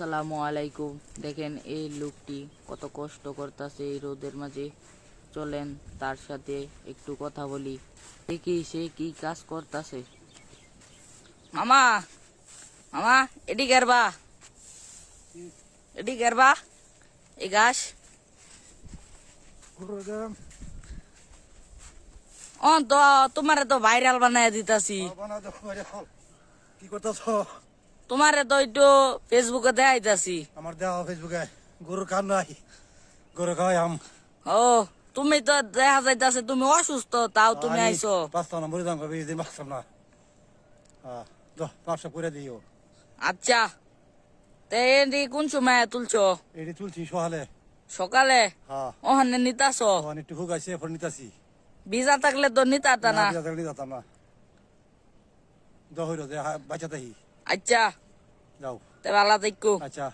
আসসালামু আলাইকুম। দেখেন এই লোকটি কত কষ্ট করতেছে এই রোদের মাঝে। চলেন তার সাথে একটু কথা বলি। দেখি সে কি কাজ করতেছে? মামা মামা এটি গেরবা এটি গেরবা এই গাছ। তোমারে তো ভাইরাল বানায় দিতাছি। কি করতেছ? তোমারে তো একটু ফেসবুকে দেখাইতাছি। আমার দেওয়া ফেসবুকে গরুর কান নাই। গরু খাওয়াই আম। ও তুমি তো দেখা যাইতাছে তুমি অসুস্থ তাও তুমি আইছো। বাঁচতাম না মরে এই দিন বাঁচতাম না। পাঁচশো করে দিও। আচ্ছা তে এটি কোন সময় তুলছো? এটি তুলছি সকালে। হ্যাঁ ওখানে নিতাছ? একটু হুক আছে এরপর নিতাছি। ভিজা থাকলে তো নিতাতা না না? বিয়া যেতাম না। দহইর যে বাচ্চা তাহি আচ্ছা। যাও। তে আল্লাহ আচ্ছা।